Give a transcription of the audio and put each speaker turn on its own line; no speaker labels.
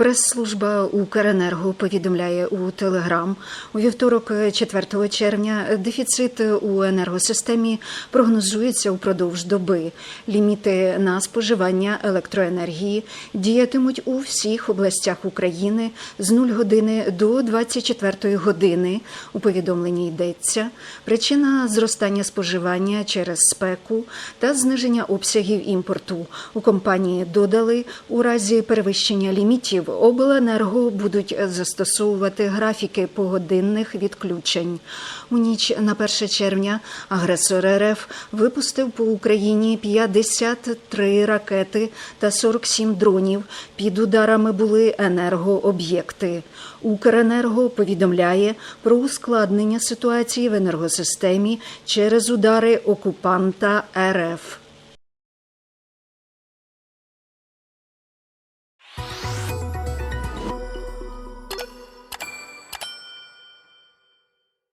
Прес-служба Укренерго повідомляє у Телеграм у вівторок, 4 червня, дефіцит у енергосистемі прогнозується упродовж доби. Ліміти на споживання електроенергії діятимуть у всіх областях України з 0 години до 24 години. У повідомленні йдеться причина зростання споживання через спеку та зниження обсягів імпорту. У компанії додали у разі перевищення лімітів обленерго будуть застосовувати графіки погодинних відключень. У ніч на 1 червня агресор РФ випустив по Україні 53 ракети та 47 дронів. Під ударами були енергооб'єкти. Укренерго повідомляє про ускладнення ситуації в енергосистемі через удари окупанта РФ.